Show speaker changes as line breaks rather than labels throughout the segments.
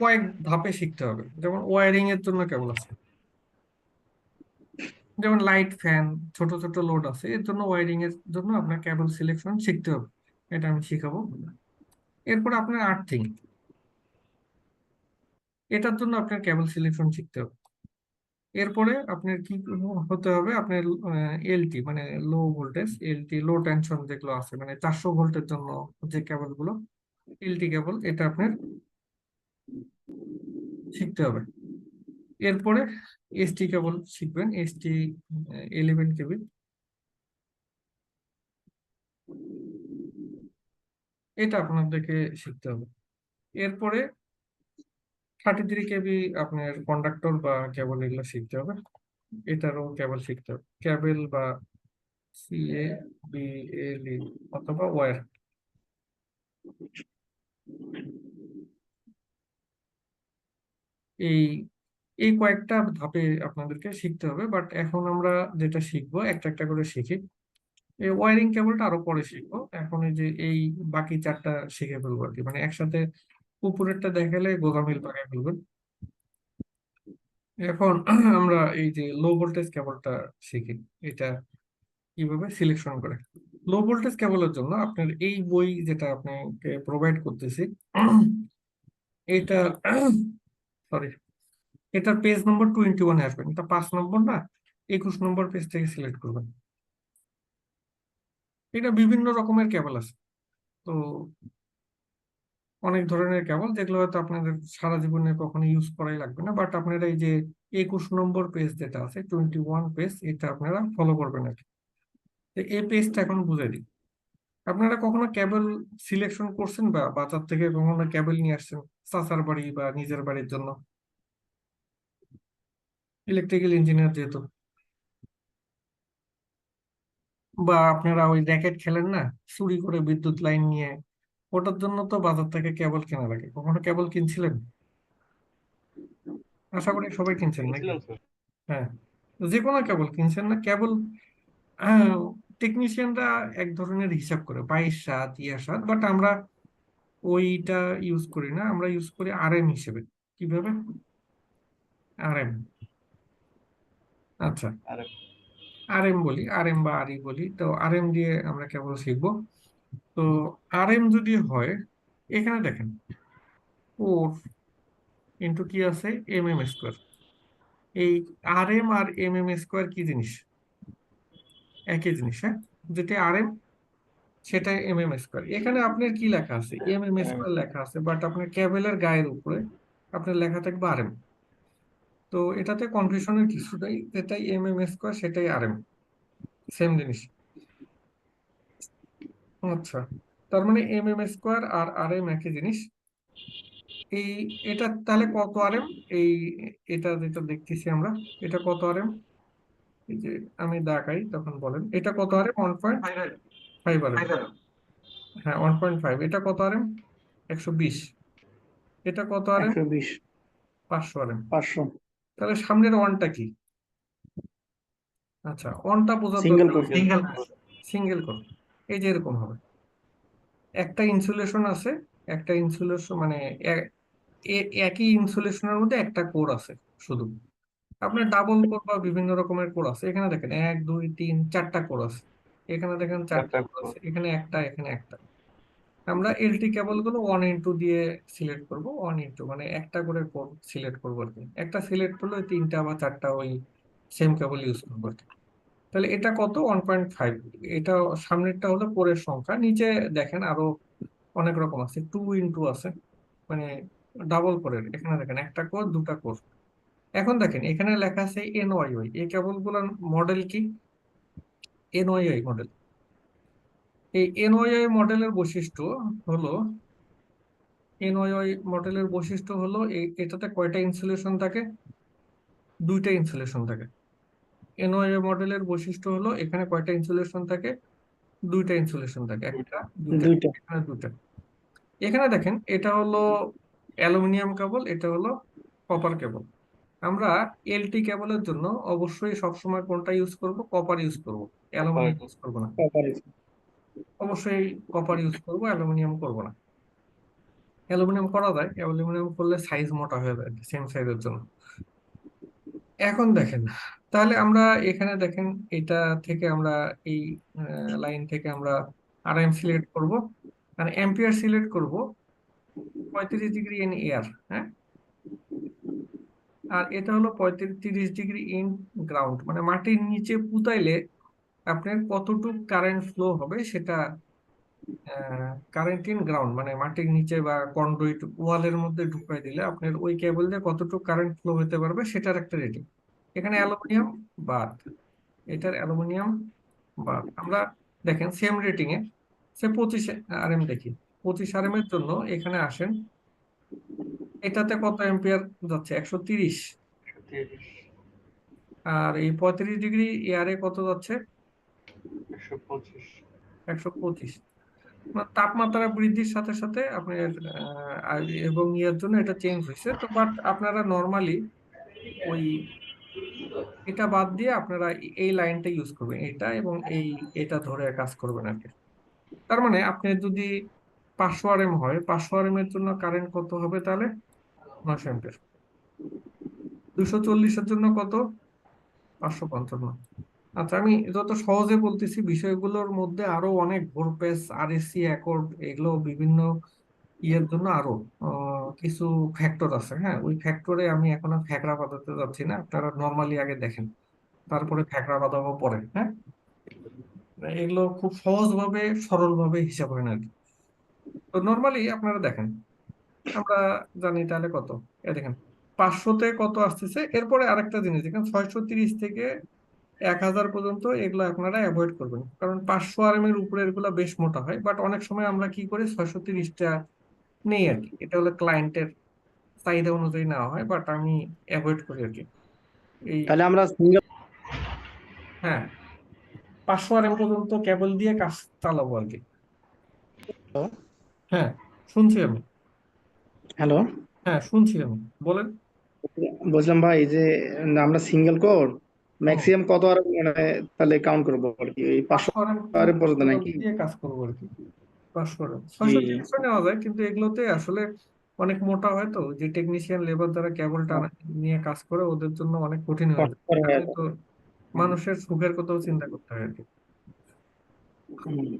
কয়েক ধাপে শিখতে হবে। যেমন ওয়ারিং এর জন্য কেবল আছে? যেমন লাইট ফ্যান ছোট ছোট লোড আছে, এর জন্য ওয়ারিং এর জন্য আপনার কেবল সিলেকশন শিখতে হবে। এটা আমি শিখাবো। এরপর আপনার আর্থিং এটার জন্য আপনার কেবল সিলেকশন শিখতে হবে। এরপরে আপনার কি হতে হবে? আপনার এলটি মানে low voltage LT low tension যেগুলো আছে মানে চারশো ভোল্টের জন্য যে কেবলগুলো এলটি কেবল এটা আপনার শিখতে হবে। এরপরে এসটি কেবল শিখবেন এসটি ইলেভেন কেবি এটা আপনাদেরকে শিখতে হবে। এরপরে থার্টি থ্রি কেবি আপনার কন্ডাক্টর বা কেবল এগুলো শিখতে হবে। এটারও কেবল শিখতে হবে। কেবল বা সিএ এল অথবা ওয়্যার এই এই কয়েকটা ধাপে আপনাদেরকে শিখতে হবে বাট এখন আমরা যেটা শিখব, একটা একটা করে শিখি, এই ওয়ারিং কেবলটা আরও পরে শিখব। এখন এই যে, এই বাকি চারটা শিখে ফেলব আর কি। মানে একসাথে উপরেরটা দেখালে গোদামিল পাকায় ফেলবেন। এখন আমরা এই যে লো ভোল্টেজ কেবলটা শিখি। এটা কীভাবে সিলেকশন করে? লো ভোল্টেজ কেবলের জন্য আপনার এই বই যেটা আপনাকে প্রোভাইড করতেছি, এটা সরি এটার পেজ নম্বর টোয়েন্টি ওয়ানে আসবেন। এটা পাঁচ নম্বর না? একুশ নম্বর পেজ থেকে সিলেক্ট করবেন। এটা বিভিন্ন রকমের কেবল আছে। তো অনেক ধরনের কেবল যেগুলো হয়তো আপনাদের সারা জীবনে কখনো ইউজ করাই লাগবে না বাট আপনারা এই যে একুশ নম্বর পেজ যেটা আছে টোয়েন্টি ওয়ান পেজ এটা আপনারা ফলো করবেন আর কি। এই পেজটা এখন বুঝে দিই আপনারা কখনো কেবল সিলেকশন করছেন বা বাজার থেকে কখনো কেবল নিয়ে আসছেন চাচার বাড়ি বা নিজের বাড়ির জন্য? ইলেকট্রিক্যাল ইঞ্জিনিয়ার যেহেতু। বা আপনারা ওই র্যাকেট খেলেন না চুরি করে বিদ্যুৎ লাইন নিয়ে ওটার জন্য তো বাজার থেকে কেবল কেনা লাগে। কখনো কেবল কিনছিলেন? আশা করি সবাই কিনছেন নাকি? হ্যাঁ যে কোনো কেবল কিনছেন না কেবল টেকনিশিয়ানরা এক ধরনের হিসাব করে বাইশ সাত ইয়া সাত বাট আমরা ওইটা ইউজ করি না আমরা ইউজ করি আর এম হিসেবে। কীভাবে? আর এম আচ্ছা।
আর
আর এম বলি আর এম বা আরই বলি তো আর এম দিয়ে আমরা কেবল শিখব। তো আর এম যদি হয় এখানে দেখেন ফোর ইন্টু কি আছে? এম এম স্কোয়ার এই আর এম আর এম এম স্কোয়ার কি জিনিস? একই জিনিস হ্যাঁ? যেটা আর এম সেটা এম এম স্কোয়ার এখানে আপনার কি লেখা আছে? এম এম স্কোয়ার লেখা আছে বাট আপনার কেবলের গায়ের উপরে আপনার লেখা থাকবে আর এম তো এটাতে কনফিউশনের কিছুটাই যেটাই এম এম স্কোয়ার সেটাই আর এম সেম জিনিস। আচ্ছা তার মানে এম এম স্কোয়ার আর আর এম একই জিনিস। এই এটা তাহলে কত আর এম এই এটা যেটা দেখতেছি আমরা এটা কত আর এম যে আমি দেখাই তখন বলেন। এটা কত আর ওয়ান পয়েন্ট ফাইভ আর হ্যাঁ ওয়ান পয়েন্ট ফাইভ এটা কত আর এম একশো বিশ। এটা কত আর
বিশ।
পাঁচশো আর এম
পাঁচশো।
তাহলে সামনের ওয়ানটা কি? আচ্ছা ওয়ানটা দরকার
core.
সিঙ্গেল সিঙ্গেল কোর এই যে এরকম হবে। একটা ইনসুলেশন আছে একটা ইনসুলেশন মানে এ- এ- একই ইনসুলেশনের মধ্যে একটা কোর আছে শুধু। আপনার ডাবল কোর বা বিভিন্ন রকমের কোর আছে। এখানে দেখেন এক দুই তিন চারটা কোর আছে। এখানে দেখেন চারটা কোর আছে। এখানে একটা এখানে একটা। আমরা এলটি কেবলগুলো ওয়ান ইন্টু দিয়ে সিলেক্ট করব। ওয়ান ইন্টু মানে একটা করে কোর সিলেক্ট করব আর কি। একটা সিলেক্ট করলে ওই তিনটা বা চারটা ওই সেম কেবল ইউজ করব আর কি। তাহলে এটা কত? ওয়ান পয়েন্ট ফাইভ এটা সামনেরটা হলো কোরের সংখ্যা। নিচে দেখেন আরও অনেক রকম আছে। টু ইন্টু আছে। মানে ডাবল কোরের এখানে দেখেন একটা কোর দুটা কোর এখন দেখেন এখানে লেখা আছে এনওয়াইওয়াই এই কেবলগুলোর মডেল কি? এনওয়াইওয়াই মডেল এই এনওয়াইওয়াই মডেলের বৈশিষ্ট্য হলো এনওয়াইওয়াই মডেলের বৈশিষ্ট্য হলো এটাতে কয়টা ইনসুলেশন থাকে? দুইটা ইনসুলেশন থাকে। এনওয়াইওয়াই মডেলের বৈশিষ্ট্য হলো এখানে কয়টা ইনসুলেশন থাকে? দুইটা ইনসুলেশন থাকে একটা দুইটা। এখানে দুইটা। এখানে দেখেন এটা হলো অ্যালুমিনিয়াম কেবল এটা হলো কপার কেবল। আমরা এলটি কেবলের জন্য অবশ্যই সবসময় কোনটা ইউজ করব? কপার ইউজ করব। অ্যালুমিনিয়াম ইউজ করব না। অবশ্যই কপার ইউজ করব অ্যালুমিনিয়াম করব না। অ্যালুমিনিয়াম করা যায় অ্যালুমিনিয়াম করলে সাইজ মোটা হয়ে যায় সেম সাইজের জন্য। এখন দেখেন তাহলে আমরা এখানে দেখেন এটা থেকে আমরা এই লাইন থেকে আমরা আরএম সিলেক্ট করব। আর এম্পিয়ার সিলেক্ট করব। পঁয়ত্রিশ ডিগ্রি ইন এয়ার হ্যাঁ? আর এটা হলো পঁয়ত্রিশ ডিগ্রি ইন গ্রাউন্ড। মানে মাটির নিচে পুতাইলে আপনার কতটুক কারেন্ট ফ্লো হবে সেটা কারেন্ট ইন গ্রাউন্ড মানে মাটির নিচে বা কন্ডুইট ওয়ালের মধ্যে ঢুকাই দিলে আপনার ওই কেবল দিয়ে কতটুকু কারেন্ট ফ্লো হতে পারবে সেটার একটা রেটিং এখানে অ্যালুমিনিয়াম বাদ, এটার অ্যালুমিনিয়াম বাদ। আমরা দেখেন সেম রেটিং এ, সে পঁচিশ আর এম দেখি। পঁচিশ আর এম এর জন্য এখানে আসেন এটাতে কত এম্পিয়ার যাচ্ছে? একশো তিরিশ। আর এই পঁয়ত্রিশ ডিগ্রি এয়ারে কত যাচ্ছে?
একশো পঁচিশ।
একশো পঁচিশ। মানে তাপমাত্রা বৃদ্ধির সাথে সাথে আপনার এবং ইয়ের জন্য এটা চেঞ্জ হয়েছে। তো বাট আপনারা নর্মালি ওই এটা বাদ দিয়ে আপনারা এই লাইনটা ইউজ করবেন এটা এবং এই এটা ধরে কাজ করবেন আর কি। তার মানে আপনি যদি পাঁচশো আর এম হয় পাঁচশো আর এম এর জন্য কারেন্ট কত হবে তাহলে? নশো অ্যাম্পিয়ার দুশো চল্লিশের জন্য কত? পাঁচশো পঞ্চান্ন। আচ্ছা আমি যত সহজে বলতেছি, বিষয়গুলোর মধ্যে আরও অনেক ভোল্টেজ আরএসসি অ্যাকর্ড এগুলো বিভিন্ন ইয়ের জন্য আরও কিছু ফ্যাক্টর আছে হ্যাঁ? ওই ফ্যাক্টরে আমি এখন আর ফ্যাকরা বাঁধাতে যাচ্ছি না, আপনারা নর্মালি আগে দেখেন। তারপরে ফ্যাকরা বাঁধাবো পরে হ্যাঁ? এগুলো খুব সহজভাবে, সরলভাবে হিসাব হয় না আর কি। তো নর্মালি আপনারা দেখেন। আমরা জানি তাহলে কত? এ দেখেন পাঁচশোতে কত আসতেছে? এরপরে আরেকটা জিনিস দেখেন ছয়শো তিরিশ থেকে এক হাজার পর্যন্ত এগুলো আপনারা অ্যাভয়েড করবেন। কারণ পাঁচশো আর এম এর উপরে এগুলো বেশ মোটা হয় বাট অনেক সময় আমরা কি করি ছয়শো তিরিশটা নেই আর কি। এটা হলো ক্লায়েন্টের চাহিদা অনুযায়ী নেওয়া হয় বাট আমি অ্যাভয়েড করি আর কি। এই
তাহলে আমরা সিঙ্গেল
হ্যাঁ পাঁচশো আর এম পর্যন্ত কেবল দিয়ে কাজ চালাবো আর কি। হ্যাঁ শুনছি আমি।
হ্যালো।
হ্যাঁ শুনছি আমি বলেন।
বলছিলাম ভাই যে আমরা সিঙ্গেল কোর ম্যাক্সিমাম কত আর মানে তাহলে কাউন্ট করব আর কি? ওই পাঁচশো
আর
পর্যন্ত নাকি?
দিয়ে কাজ করব আর কি। পাঁচশো ছয়শো। তিরিশও নেওয়া যায় কিন্তু এগুলোতে আসলে অনেক মোটা হয় তো। যে টেকনিশিয়ান লেবার যারা কেবলটা নিয়ে কাজ করে ওদের জন্য অনেক কঠিন হয়ে যায়। তো মানুষের সুখের কথাও চিন্তা করতে হয় আর কি।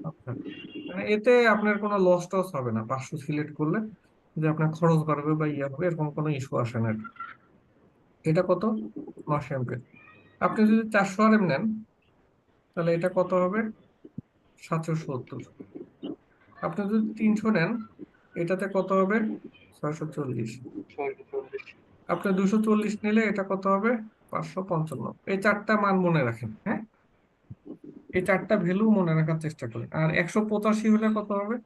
আচ্ছা। মানে এতে আপনার কোনো লস টস হবে না। পাঁচশো সিলেক্ট করলে যে আপনার খরচ বাড়বে বা ইয়ে হবে, এরকম কোনো ইস্যু আসে না। এটা কত? নশো এমপিয়ার আপনি যদি চারশো আর এম নেন, তাহলে এটা কত হবে? সাতশো সত্তর। আপনি যদি তিনশো নেন, এটাতে কত হবে? ছয়শো চল্লিশ। আপনি দুশো চল্লিশ নিলে এটা কত হবে? পাঁচশো পঞ্চান্ন। এই চারটা মান মনে রাখেন হ্যাঁ? এই চারটা ভ্যালু মনে রাখার চেষ্টা করেন। আর একশো পঁচাশি হলে কত হবে?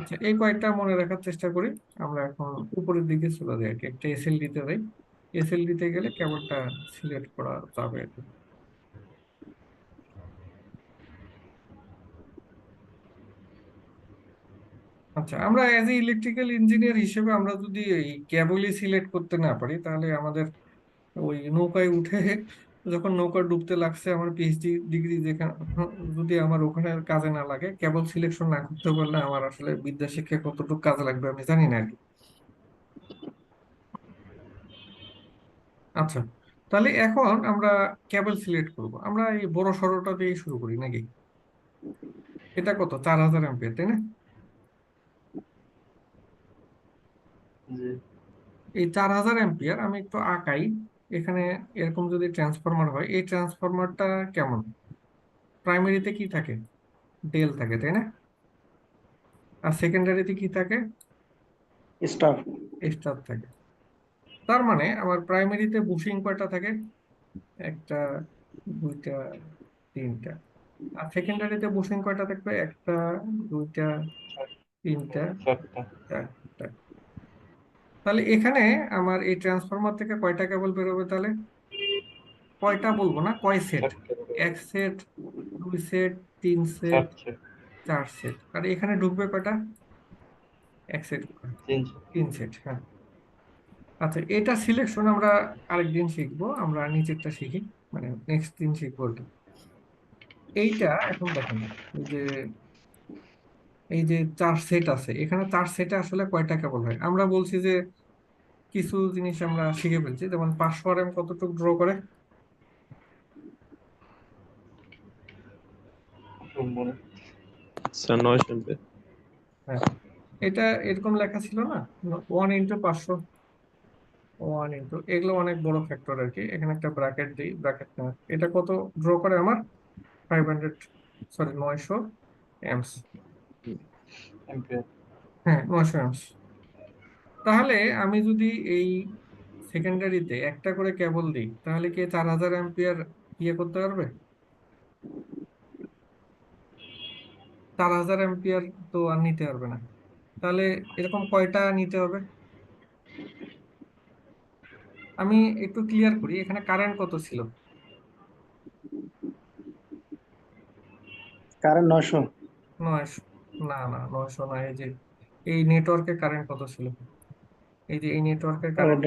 আচ্ছা এই কয়েকটা মনে রাখার চেষ্টা করি। আমরা এখন উপরের দিকে চলে যাই আর কি। একটা এসএল দিতে যাই। এসএল দিতে গেলে কেবলটা সিলেক্ট করা যাবে আচ্ছা আমরা অ্যাজ এ ইলেকট্রিক্যাল ইঞ্জিনিয়ার হিসেবে আমরা যদি এই কেবলই সিলেক্ট করতে না পারি তাহলে আমাদের ওই নৌকায় উঠে যখন নৌকা ডুবতে লাগছে আমার পিএইচডি ডিগ্রি যেখানে যদি আমার ওখানে কাজে না লাগে কেবল সিলেকশন না করতে পারলে আমার আসলে বিদ্যা শিক্ষা কতটুকু কাজে লাগবে আমি জানি না আর কি। আচ্ছা তাহলে এখন আমরা কেবল সিলেক্ট করব। আমরা এই বড় সড়োটা দিয়ে শুরু করি নাকি? এটা কত? চার হাজার অ্যাম্পিয়ার তাই না? এই চার হাজার অ্যাম্পিয়ার আমি একটু আঁকাই। এখানে এরকম যদি ট্রান্সফরমার হয় এই ট্রান্সফরমারটা কেমন? প্রাইমারিতে কি থাকে? ডেল থাকে তাই না? আর সেকেন্ডারিতে কি থাকে?
স্টার
স্টার থাকে। তার মানে আমার প্রাইমারিতে বুশিং কয়টা থাকে? একটা দুইটা তিনটা। আর সেকেন্ডারিতে বুশিং কয়টা থাকবে? একটা দুইটা তিনটা
চারটা।
তাহলে এখানে আমার এই ট্রান্সফরমার থেকে কয়টা কেবল বেরোবে তাহলে? কয়টা বলব না? কয় সেট এক সেট দুই সেট তিন সেট চার সেট আর এখানে ঢুকবে কয়টা? এক সেট
তিনশো
তিন সেট হ্যাঁ। আচ্ছা এটা সিলেকশন আমরা আরেকদিন শিখব। আমরা নিচেরটা শিখি। মানে নেক্সট দিন শিখব এইটা এখন দেখেন যে এই যে চার সেট আছে এখানে চার সেটে আসলে কয়টা কেবল হয়? আমরা বলছি যে কিছু জিনিস আমরা শিখে ফেলছি যেমন পাঁচশো আর এম কতটুকু ড্র করে?
এমপি
হ্যাঁ এটা এরকম লেখা ছিল না? ওয়ান ইন্টু পাঁচশো ওয়ান ইন্টু এগুলো অনেক বড় ফ্যাক্টর আর কি। এখানে একটা ব্র্যাকেট দিই ব্র্যাকেট এটা কত ড্র করে আমার? ফাইভ হান্ড্রেড সরি নয়শো এমস হ্যাঁ তাহলে আমি যদি এই সেকেন্ডারিতে একটা করে কেবল দিই তাহলে কি চার হাজার অ্যাম্পিয়ার ইয়ে করতে পারবে? চার হাজার অ্যাম্পিয়ার তো আর নিতে পারবে না। তাহলে এরকম কয়টা নিতে হবে? আমি একটু ক্লিয়ার করি এখানে কারেন্ট কত ছিল?
কারেন্ট নয়শো।
নয়শো। না না নয়শো না এই যে এই নেটওয়ার্কের কারেন্ট কত ছিল? এই যে এই নেটওয়ার্কের কারেন্ট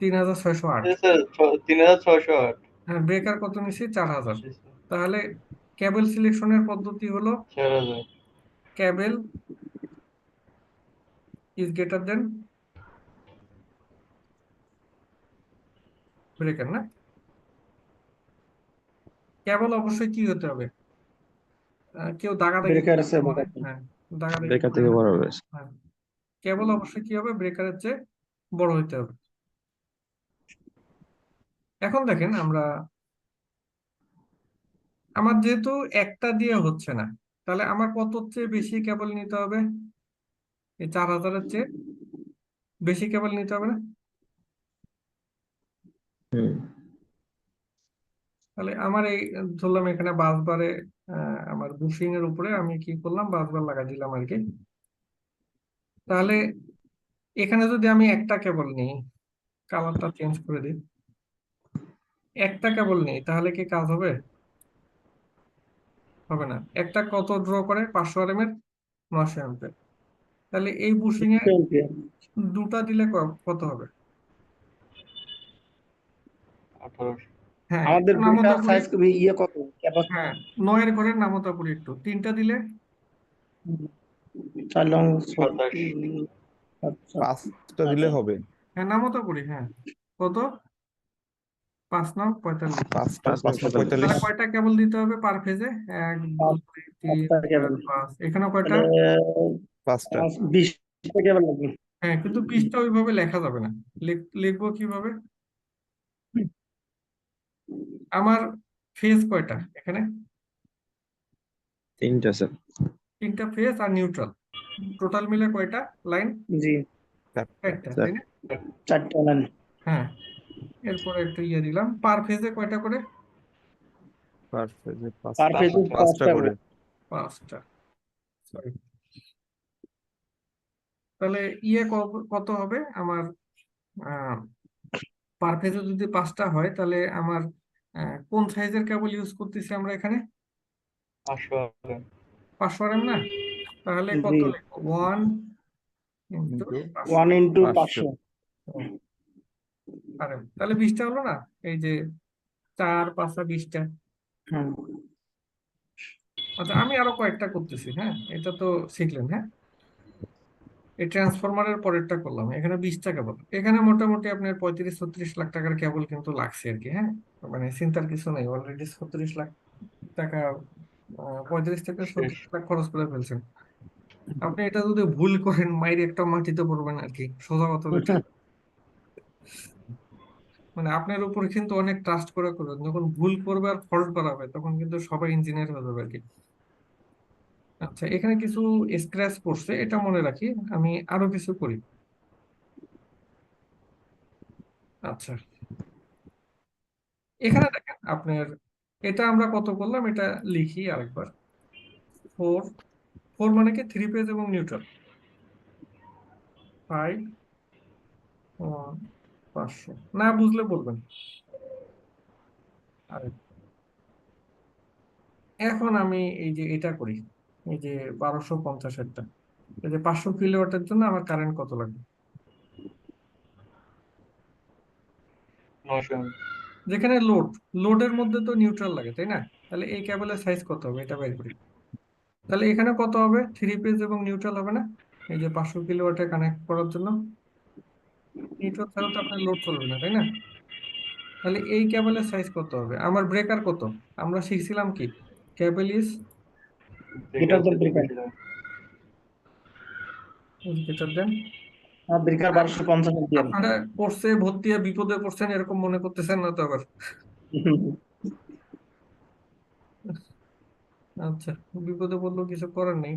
তিন হাজার ছয়শো আট।
তিন হাজার ছয়শো আট।
হ্যাঁ ব্রেকার কত নিছি? চার হাজার। তাহলে কেবল সিলেকশনের পদ্ধতি হলো cable is greater than breaker না? কেবল অবশ্যই কি হতে হবে। কেউ দাগা দেখে
Breaker আছে,
হ্যাঁ দাগা দেখে
বেকার
করে
থেকে বড় হবে
হ্যাঁ। কেবল অবশ্যই কি হবে? ব্রেকারের চেয়ে বড় হতে হবে। এখন দেখেন আমরা আমার যেহেতু একটা দিয়ে হচ্ছে না তাহলে আমার কত চেয়ে বেশি কেবল নিতে হবে? এই চার হাজারের চেয়ে বেশি কেবল নিতে হবে না?
হুম।
তাহলে আমার এই ধরলাম এখানে বাস বারে আমার বুশিং এর উপরে আমি কি করলাম? বাস বার লাগাই দিলাম আর কি তাহলে এখানে যদি আমি একটা কেবল নিই কালারটা চেঞ্জ করে দিই। একটা কেবল নিই তাহলে কি কাজ হবে? হবে না। একটা কত ড্র করে? পাঁচশো আর এম এর নশো অ্যাম্পিয়ার তাহলে এই বুশিং এ দুটা দিলে কত হবে?
আঠারোশো।
হ্যাঁ
আমাদের
নামতা
সাইজ ইয়ে কত? ক্যাপাসিটি
হ্যাঁ নয়ের ঘরের নামতা করি একটু। তিনটা দিলে?
চার লং আচ্ছা।
পাঁচটা দিলে হবে।
হ্যাঁ নামতা করি হ্যাঁ। কত? পাঁচ নং পঁয়তাল্লিশ।
পাঁচটা পঁয়তাল্লিশ।
কয়টা কেবল দিতে হবে পার ফেজে এক দুই তিন। পাঁচ। এখানে কয়টা?
পাঁচটা।
বিশটা কেবল লাগবে।
হ্যাঁ কিন্তু পিসটা ওইভাবে লেখা যাবে না। লিখব কীভাবে? আমার ফেজ কয়টা? এখানে?
তিনটা স্যার
তিনটা ফেজ আর নিউট্রাল টোটাল মিলে কয়টা? লাইন
জি।
চারটা তাই না?
চারটা লাইন
হ্যাঁ। এরপরে একটু ইয়ে দিলাম। পার ফেজে কয়টা করে?
পার ফেজে
পার
পাঁচটা
ফেজে
পাঁচটা করে।
পাঁচটা। তাহলে ইয়ে ক- কত হবে? আমার পার ফেজে যদি পাঁচটা হয় তাহলে আমার আহ, কোন সাইজের কেবল ইউজ করতেছি আমরা এখানে?
পাঁচশো
আর না? তাহলে কত ওয়ান
ওয়ান ইন্টু
পাঁচশো।
পাঁচশো।
আর তাহলে বিশটা হলো না? এই যে চার পাঁচটা বিশটা।
হ্যাঁ।
আচ্ছা আমি আরও কয়েকটা করতেছি হ্যাঁ? এটা তো শিখলেন হ্যাঁ? এই ট্রান্সফরমারের পরেরটা করলাম এখানে বিশটা কেবল এখানে মোটামুটি আপনার পঁয়ত্রিশ ছত্রিশ লাখ টাকার কেবল কিন্তু লাগছে আর কি হ্যাঁ? মানে চিন্তার কিছু নেই অলরেডি ছত্রিশ লাখ টাকা পঁয়ত্রিশ থেকে ছত্রিশ লাখ খরচ করে ফেলছেন। আপনি এটা যদি ভুল করেন মাইরে একটা মাটিতে পড়বেন আর কি সোজা কথা মানে আপনার উপর কিন্তু অনেক ট্রাস্ট করে করবেন যখন ভুল করবে আর ফল্ট করাবে তখন কিন্তু সবাই ইঞ্জিনিয়ার হয়ে যাবে আর কি। আচ্ছা এখানে কিছু স্ক্র্যাচ পড়ছে এটা মনে রাখি, আমি আরও কিছু করি। আচ্ছা। এখানে দেখেন আপনার, এটা আমরা কত করলাম? এটা লিখি আরেকবার। ফোর ফোর মানে কি? থ্রি পেজ এবং নিউট্রাল ফাইভ পাঁচশো। না, বুঝলে বলবেন। এখন আমি এই যে এটা করি। এই যে বারোশো পঞ্চাশেরটা এই যে পাঁচশো কিলোওয়াটের জন্য আমার কারেন্ট কত লাগবে? যেখানে লোড লোডের মধ্যে তো নিউট্রাল লাগে তাই না? তাহলে এই কেবলের সাইজ কত হবে? এটা বের করি। তাহলে এখানে কত হবে? থ্রি পেজ এবং নিউট্রাল হবে না? এই যে পাঁচশো কিলোওয়াটে কানেক্ট করার জন্য। নিউট্রাল ছাড়া তো আপনার লোড চলবে না তাই না? তাহলে এই কেবলের সাইজ কত হবে? আমার ব্রেকার কত? আমরা শিখছিলাম কি? Cable is
Greater than breaker.
Greater
বারোশো পঞ্চাশ
আপনারা কোর্সে ভর্তি বিপদে পড়ছেন এরকম মনে করতেছেন না তো আবার? আচ্ছা বিপদে পড়লেও কিছু করার নেই।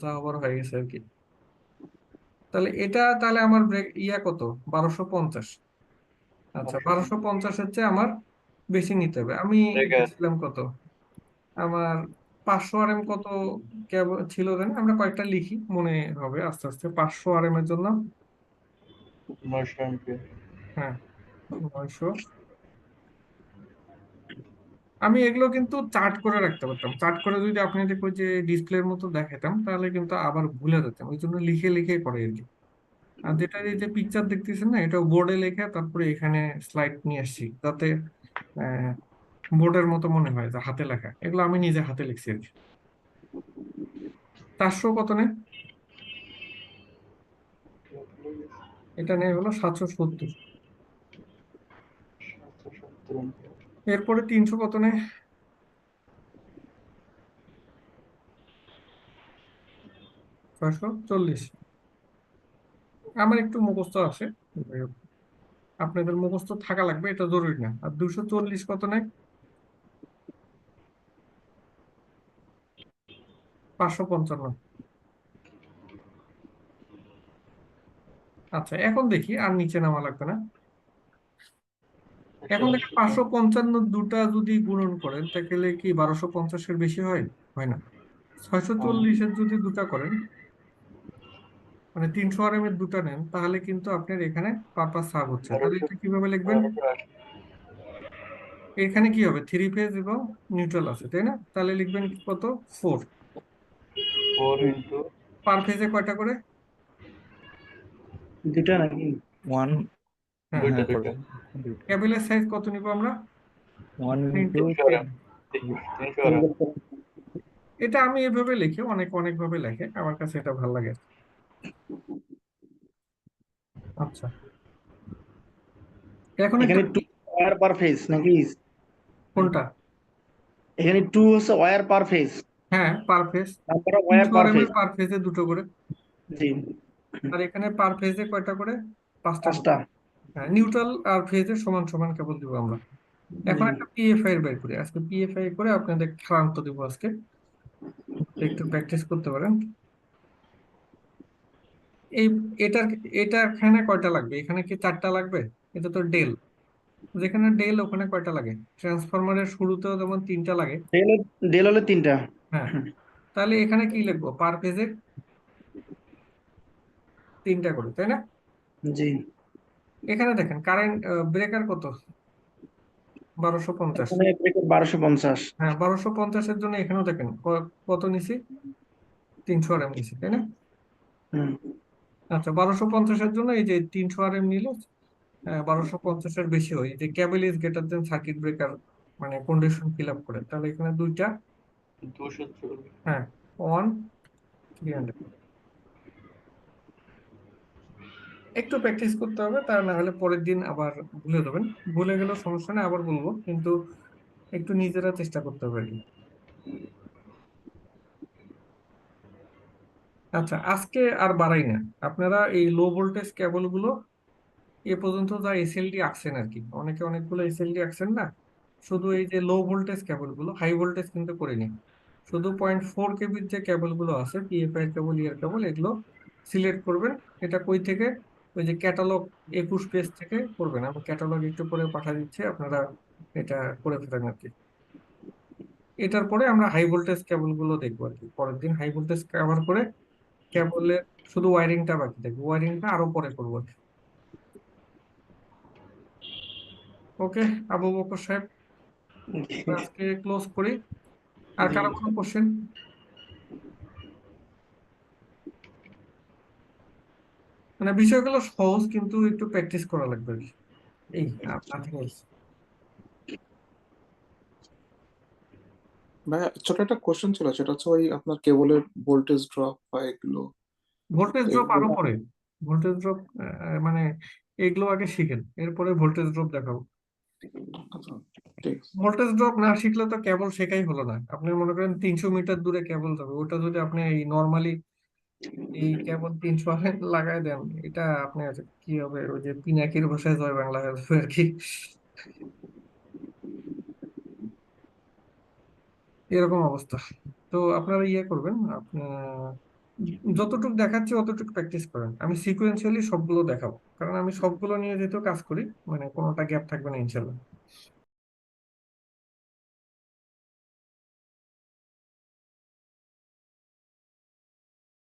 যা আবার হয়ে গেছে আর কি। তাহলে এটা তাহলে আমার ব্রেক ইয়া কত? বারোশো পঞ্চাশ। আচ্ছা বারোশো পঞ্চাশ হচ্ছে আমার বেশি নিতে হবে। আমি. কত? আমার পাঁচশো আর এম কত কেবল ছিল জানি আমরা কয়েকটা লিখি মনে হবে আস্তে আস্তে। পাঁচশো আর এম এর জন্য? হ্যাঁ নয়শো। আমি এগুলো কিন্তু চার্ট করে রাখতে পারতাম। চার্ট করে যদি আপনি ওই যে ডিসপ্লের মতো দেখাতাম তাহলে কিন্তু আবার ভুলে যেতাম। ওই জন্য লিখে লিখে করে আর কি। আর যেটা এই যে পিকচার দেখতেছেন না এটা বোর্ডে লেখা তারপরে এখানে স্লাইড নিয়ে আসছি। যাতে বোর্ডের মতো মনে হয়, যে হাতে লেখা। এগুলো আমি নিজে হাতে লিখছি আর কি। চারশো কত নেই এটা নেই হলো সাতশো সত্তর। এরপরে তিনশো কত ছয়শো চল্লিশ। আমার একটু মুখস্থ আছে। আপনাদের মুখস্থ থাকা লাগবে, এটা জরুরি না। আর দুশো চল্লিশ কত নেই পাঁচশো পঞ্চান্ন। আচ্ছা এখন দেখি আর নিচে নামা লাগবে না। এখন দেখি পাঁচশো পঞ্চান্ন। দুটা যদি গুণন করেন তাহলে কি বারোশো পঞ্চাশের বেশি হয়? হয় না। ছয়শো চল্লিশের যদি দুটা করেন মানে তিনশো আর এম এর দুটা নেন তাহলে কিন্তু আপনার এখানে পারপাস সার্ভ হচ্ছে। তাহলে এটা কীভাবে লিখবেন? এখানে কি হবে? থ্রি ফেজ এবং নিউট্রাল আছে তাই না? তাহলে লিখবেন কত? ফোর।
ফোর ইন্টু
পার ফেজে কয়টা করে?
দুটা নাকি?
ওয়ান
হ্যাঁ।
দুইটা
হ্যাঁ
সাইজ কত নিব আমরা?
One
into. এটা আমি এভাবে লিখি অনেক অনেক ভাবে লেখে। আমার কাছে এটা ভালো লাগে। আচ্ছা। এখন
এখানে টু ওয়ার পার ফেজ নাকি?
কোনটা?
এখানে টু হচ্ছে ওয়ার পার ফেজ
হ্যাঁ পার ফেজ
ওয়ার
তিনশো
পার ফেজ
পার ফেজে দুটো করে।
জি।
আর এখানে পার ফেজে কয়টা করে? পাঁচটা।
পাঁচটা।
হ্যাঁ নিউট্রাল আর ফেজে সমান সমান কেবল দিব আমরা। এখন একটা পিএফআই এর বের করি। আজকে পিএফআই করে আপনাদের ক্লান্ত দিব আজকে। একটু প্র্যাকটিস করতে পারেন। এই এটার এটা এখানে কয়টা লাগবে? এখানে কি চারটা লাগবে? এটা তো ডেল যেখানে ডেল ওখানে কয়টা লাগে? ট্রান্সফরমারের শুরুতেও যেমন তিনটা লাগে।
ডেল ডেল হলে তিনটা।
হ্যাঁ। তাহলে এখানে কি লিখব? পার ফেজে তিনটা করে তাই না?
জি।
এখানে দেখেন কারেন্ট ব্রেকার কত? বারোশো পঞ্চাশ।
বারোশো পঞ্চাশ।
হ্যাঁ বারোশো পঞ্চাশের জন্য এখানেও দেখেন কত নিছি? তিনশো আর এম নিছি তাই না? আচ্ছা বারোশো পঞ্চাশের জন্য এই যে তিনশো আর এম নিলে বারোশো পঞ্চাশের বেশি হয়। যে cable is greater than circuit breaker মানে কন্ডিশন ফিল আপ করে। তাহলে এখানে দুইটা হ্যাঁ একটু প্র্যাকটিস করতে হবে, তা না হলে পরের দিন আবার ভুলে দেবেন ভুলে গেলেও সমস্যা নেই, আবার বলব, কিন্তু একটু নিজেরা চেষ্টা করতে হবে আচ্ছা আজকে আর বাড়াই না। আপনারা এই লো ভোল্টেজ কেবলগুলো এ পর্যন্ত যা এসএলডি আঁকছেন আর কি, অনেকে অনেকগুলো এসএলডি আঁকছেন না? শুধু এই যে লো ভোল্টেজ কেবলগুলো হাই ভোল্টেজ কিন্তু করে করিনি। শুধু পয়েন্ট ফোর কেবির যে কেবলগুলো আছে পিএফআই কেবল ইয়ার কেবল এগুলো সিলেক্ট করবেন। এটা কই থেকে? ওই যে ক্যাটালগ একুশ পেজ থেকে করবেন। আমি ক্যাটালগ একটু পরে পাঠা দিচ্ছি আপনারা এটা করে ফেলেন আর কি। এটার পরে আমরা হাই ভোল্টেজ কেবলগুলো দেখব আর কি। পরের দিন হাই ভোল্টেজ কভার করে কেবলের শুধু ওয়ারিংটা বাকি দেখব ওয়ারিংটা আরও পরে করব আর কি। ওকে আবু বকর সাহেব আজকে ক্লোজ করি। আর কারও কোনো কোশ্চেন মানে বিষয়গুলো সহজ কিন্তু একটু প্র্যাকটিস করা লাগবে আর কি। এই নাথিং এলস
ভাই ছোট একটা কোশ্চেন ছিল সেটা হচ্ছে ওই আপনার কেবলের ভোল্টেজ ড্রপ বা এগুলো।
ভোল্টেজ ড্রপ
আরও
পরে। ভোল্টেজ ড্রপ মানে এগুলো আগে শিখেন এরপরে ভোল্টেজ ড্রপ দেখাবো। ভোল্টেজ ড্রপ না শিখলে তো কেবল শেখাই হলো না। আপনি মনে করেন তিনশো মিটার দূরে কেবল যাবে, ওটা যদি আপনি এই নর্মালি এই কেবল তিনশো লাগাই দেন, এটা আপনার কি হবে? ওই যে পিনাকির ভাষায় জয় বাংলা আর কি। এরকম অবস্থা। তো আপনারা ইয়ে করবেন আপনার যতটুকু দেখাচ্ছি, অতটুকু প্র্যাকটিস করেন। আমি সিকুয়েন্সিয়ালি সবগুলো দেখাবো। কারণ আমি সবগুলো নিয়ে যেহেতু কাজ করি মানে কোনোটা গ্যাপ থাকবে না, ইনশাল্লাহ।